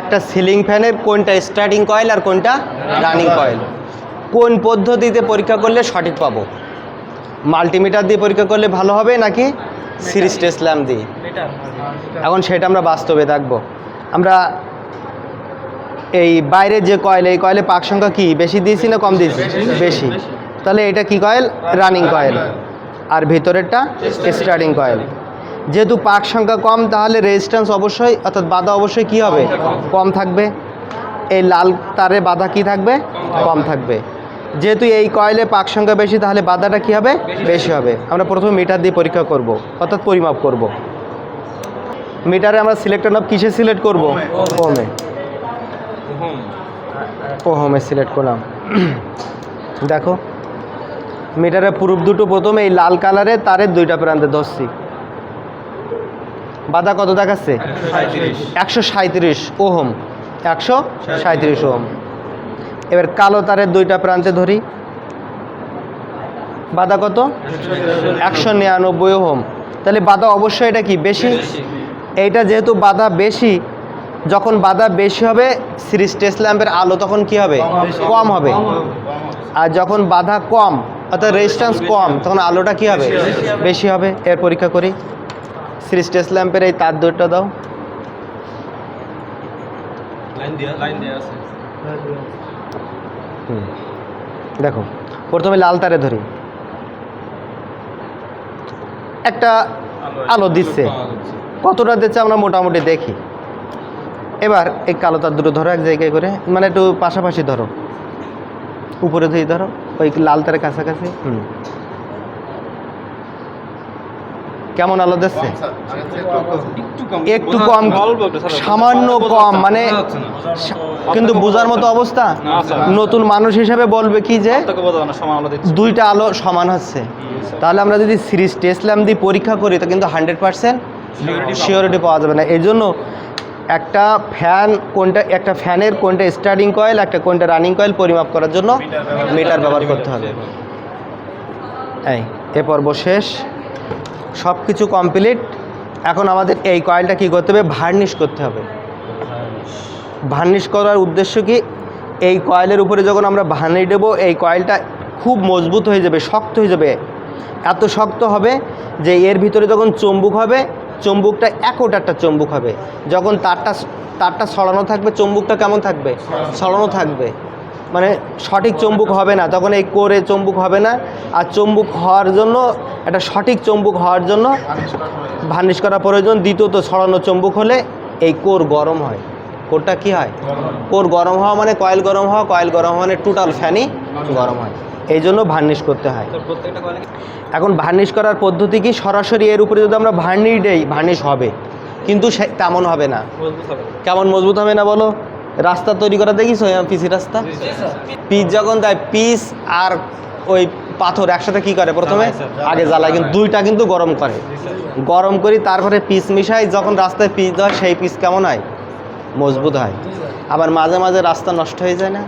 একটা সিলিং ফ্যানের কোনটা স্টার্টিং কয়েল আর কোনটা রানিং কয়েল কোন পদ্ধতিতে পরীক্ষা করলে সঠিক পাবো? মাল্টিমিটার দিয়ে পরীক্ষা করলে ভালো হবে নাকি সিরিজ টেস্ট ল্যাম্প দিয়ে? এখন সেটা আমরা বাস্তবে দেখব। আমরা এই বাইরের যে কয়েল এই কয়েলে পাক সংখ্যা কি? বেশি দিয়েছি না কম দিয়েছি? বেশি। তাহলে এটা কি কয়েল রানিং কয়েল আর ভিতরেরটা স্টার্টিং কয়েল যেহেতু পাক সংখ্যা কম, তাহলে রেজিস্ট্যান্স অবশ্যই, অর্থাৎ বাধা অবশ্যই কি হবে? কম থাকবে। এই লাল তারে বাধা কি থাকবে? কম থাকবে। যেহেতু এই কয়েলে পাক সংখ্যা বেশি, তাহলে বাধাটা কি হবে? বেশি হবে। আমরা প্রথমে মিটার দিয়ে পরীক্ষা করব, অর্থাৎ পরিমাপ করব। মিটারে আমরা সিলেক্টর নব কিসে সিলেক্ট করব? ওমে ও হোমে সিলেক্ট করলাম। দেখো মিটারের পুরুপ দুটো প্রথমে এই লাল কালারের তারের দুইটা প্রান্তে ধরছি। বাধা কত দেখাচ্ছে একশো সাঁত্রিশ ওহম। একশো সাঁত্রিশ ওহম। এবার কালো তারের দুইটা প্রান্তে ধরি। বাধা কত? একশো নিরানব্বই ওহম। তাহলে বাধা অবশ্যই এটা কি? বেশি? এইটা যেহেতু বাধা বেশি যখন বাধা বেশি হবে সিরিজ টেস্ট ল্যাম্পের আলো তখন কি হবে? কম হবে। আর যখন বাধা কম অর্থাৎ রেজিস্ট্যান্স কম তখন আলোটা কি হবে। বেশি হবে। এর পরীক্ষা করি। সিরিজ টেস্ট ল্যাম্পের এই তার দুটো দাও। দেখো প্রথমে লাল তারে ধরি। একটা আলো দিচ্ছে। কতটা দিচ্ছে আমরা মোটামুটি দেখি। এবার এই কালো তার দুটো ধরো এক জায়গায় করে মানে একটু পাশাপাশি ধরো। উপরে ধরে ধরো ওই লাল তারের কাছাকাছি। হুম। কেমন আলো দিচ্ছে? একটু কম, সামান্য কম মানে কিন্তু বোঝার মতো অবস্থা? নতুন মানুষ হিসেবে বলবে কি যে দুইটা আলো সমান হচ্ছে। তাহলে আমরা যদি সিরিজ টেস্ট ল্যাম্প দিয়ে পরীক্ষা করি, তো কিন্তু হান্ড্রেড পার্সেন্ট শিওরিটি পাওয়া যাবে না। এই জন্য একটা ফ্যান, কোনটা, একটা ফ্যানের কোনটা স্টার্টিং কয়েল, একটা কোনটা রানিং কয়েল পরিমাপ করার জন্য মিটার ব্যবহার করতে হবে। এই, এ পর্ব শেষ। সব কিছু কমপ্লিট এখন আমাদের এই কয়েলটা কি করতে হবে? ভার্নিশ করতে হবে। ভার্নিশ করার উদ্দেশ্য কি? এই কয়েলের উপরে যখন আমরা ভার্নিশ দেবো এই কয়েলটা খুব মজবুত হয়ে যাবে শক্ত হয়ে যাবে। এত শক্ত হবে যে এর ভিতরে যখন চুম্বুক হবে চুম্বুকটা একট একটা চুম্বুক হবে। যখন তারটা তারটা ছড়ানো থাকবে চুম্বুকটা কেমন থাকবে? ছড়ানো থাকবে। মানে সঠিক চুম্বুক হবে না। তখন এই কোরে চুম্বুক হবে না। আর চুম্বুক হওয়ার জন্য একটা সঠিক চুম্বুক হওয়ার জন্য ভার্নিশ করা প্রয়োজন। দ্বিতীয়ত ছড়ানো চম্বুক হলে এই কোর গরম হয়। কোরটা কি হয়? কোর গরম হওয়া মানে কয়েল গরম হওয়া। কয়েল গরম হওয়া মানে টোটাল ফ্যানই গরম হয়। এই জন্য ভার্নিশ করতে হয়। এখন ভার্নিশ করার পদ্ধতি কি? সরাসরি এর উপরে যদি আমরা ভার্নিশ দেই ভার্নিশ হবে। কিন্তু সে তেমন হবে না। কেমন মজবুত হবে না বলো? রাস্তা তৈরি করা দেখিস পিসি রাস্তা? পিচ যখন দেয় পিস আর ওই পাথর একসাথে কি করে প্রথমে? আগে জ্বালায় কিন্তু দুইটা কিন্তু গরম করে। গরম করি তারপরে পিস মিশাই যখন রাস্তায় পিচ দেওয়া হয়, সেই পিস কেমন হয়? মজবুত হয়। আবার মাঝে মাঝে রাস্তা নষ্ট হয়ে যায় না?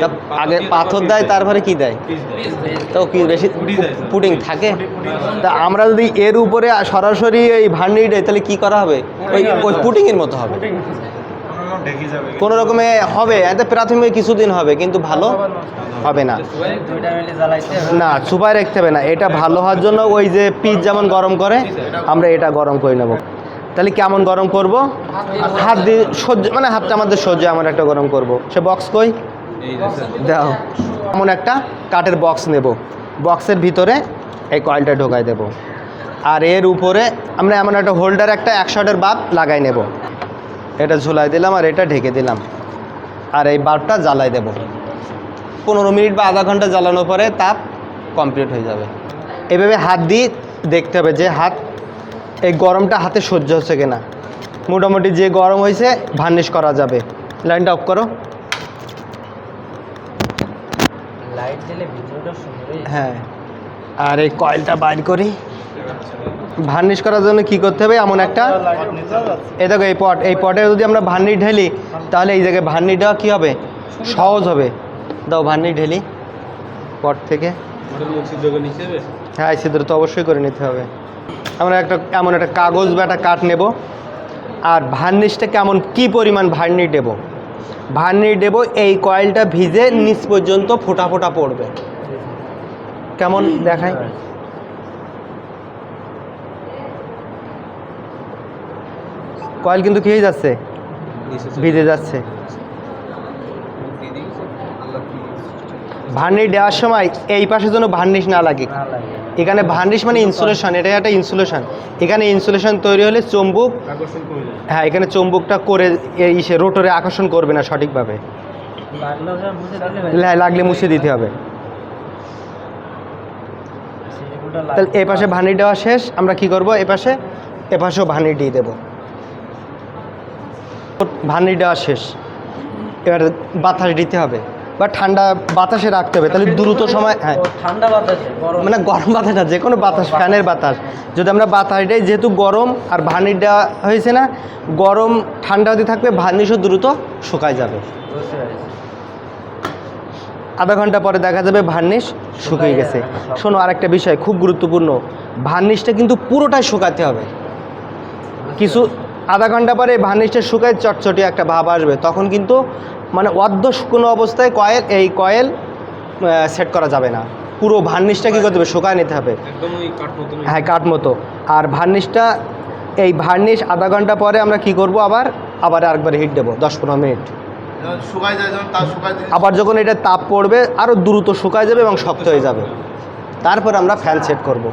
তা আগে পাথর দেয় তারপরে কি দেয়? তো কি বেশি পুটিং থাকে? তা আমরা যদি এর উপরে সরাসরি এই ভার্নি দেয় তাহলে কি করা হবে? ওই ওই পুটিংয়ের মতো হবে। কোনো রকমে হবে এতে প্রাথমিক কিছুদিন হবে কিন্তু ভালো হবে না। না সুপার রাখতে হবে না এটা ভালো হওয়ার জন্য ওই যে পিচ যেমন গরম করে আমরা এটা গরম করে নেব। তাহলে কেমন গরম করব? হাত দিয়ে সহ্য মানে হাতটা আমাদের সহ্য এমন একটা গরম করব। সে বক্স কই? দাও। এমন একটা কাঠের বক্স নেব। বক্সের ভিতরে এই কয়েলটা ঢোকাই দেব। আর এর উপরে আমরা এমন একটা হোল্ডার একটা একশোটের বাপ লাগাই নেব। এটা ঝুলাই দিলাম আর এটা ঢেকে দিলাম। আর এই বাল্বটা জ্বালাই দেব। পনেরো মিনিট বা আধা ঘণ্টা জ্বালানোর পরে তাপ কমপ্লিট হয়ে যাবে। এভাবে হাত দিয়ে দেখতে হবে যে হাত এই গরমটা হাতে সহ্য হচ্ছে কিনা। মোটামুটি যে গরম হয়েছে ভার্নিশ করা যাবে। লাইনটা অফ করো। লাইট দিলে ভিডিওটা হ্যাঁ আর এই কয়েলটা বাইর করি। ভার্নিশ করার জন্য কি করতে হবে? এমন একটা এ দেখো, এই পট এই পটে যদি আমরা ভার্নিশ ঢেলি, তাহলে এই জায়গায় ভার্নিশ দেওয়া কী হবে? সহজ হবে। দাও ভার্নিশ ঢেলি। পট থেকে। হ্যাঁ ছিদ্র তো অবশ্যই করে নিতে হবে। আমরা একটা এমন একটা কাগজ বা একটা কাঠ নেব। আর ভার্নিশটা কেমন, কি পরিমাণ ভার্নি দেব? ভার্নি দেব, এই কয়েলটা ভিজে নিচ পর্যন্ত ফোটা ফোটা পড়বে। কেমন দেখায় কয়েল কিন্তু কি হয়ে যাচ্ছে ভিজে যাচ্ছে। ভার্নিশ দেওয়ার সময় এই পাশে যেন ভার্নিশ না লাগে। এখানে ভার্নিশ মানে ইনসুলেশন এটা একটা ইনসুলেশন। এখানে ইনসুলেশন তৈরি হলে চম্বুক হ্যাঁ এখানে চম্বুকটা করে ইসে রোটরে আকর্ষণ করবে না সঠিকভাবে। হয়ে লাগলে মুছে দিতে হবে। তাহলে এ পাশে ভানি দেওয়া শেষ। আমরা কি করব? এ পাশে এ পাশেও ভানি দিয়ে দেব। ভানি দেওয়া শেষ। এবার বাতাস দিতে হবে। বা ঠান্ডা বাতাসে রাখতে হবে। তাহলে দ্রুত সময় হ্যাঁ। ঠান্ডা বাতাস মানে গরম বাতাস না যে কোনো বাতাস ফ্যানের বাতাস। যদি আমরা বাতাস দিই যেহেতু গরম আর ভার্নিশ দেওয়া হয়েছে না গরম ঠান্ডা হতে থাকবে ভার্নিশও দ্রুত শুকায় যাবে। আধা ঘণ্টা পরে দেখা যাবে ভার্নিশ শুকিয়ে গেছে। শোনো আরেকটা বিষয় খুব গুরুত্বপূর্ণ। ভার্নিশটা কিন্তু পুরোটাই শুকাতে হবে। কিছু আধা ঘণ্টা পরে ভার্নিশটা শুকায় চটচটি একটা ভাব আসবে। তখন কিন্তু মানে অর্ধ শুকনো অবস্থায় কয়েল এই কয়েল সেট করা যাবে না। পুরো ভার্নিশটা কী করতে হবে? শুকায় নিতে হবে। হ্যাঁ কাঠ মতো। আর ভার্নিশটা এই ভার্নিশ আধা ঘণ্টা পরে আমরা কি করব? আবার আবার আরেকবার হিট দেবো দশ পনেরো মিনিট। শুকায় যায় যখন তার শুকায় দিলে আবার যখন এটা তাপ পড়বে আরও দ্রুত শুকায় যাবে এবং শক্ত হয়ে যাবে। তারপর আমরা ফ্যান সেট করব।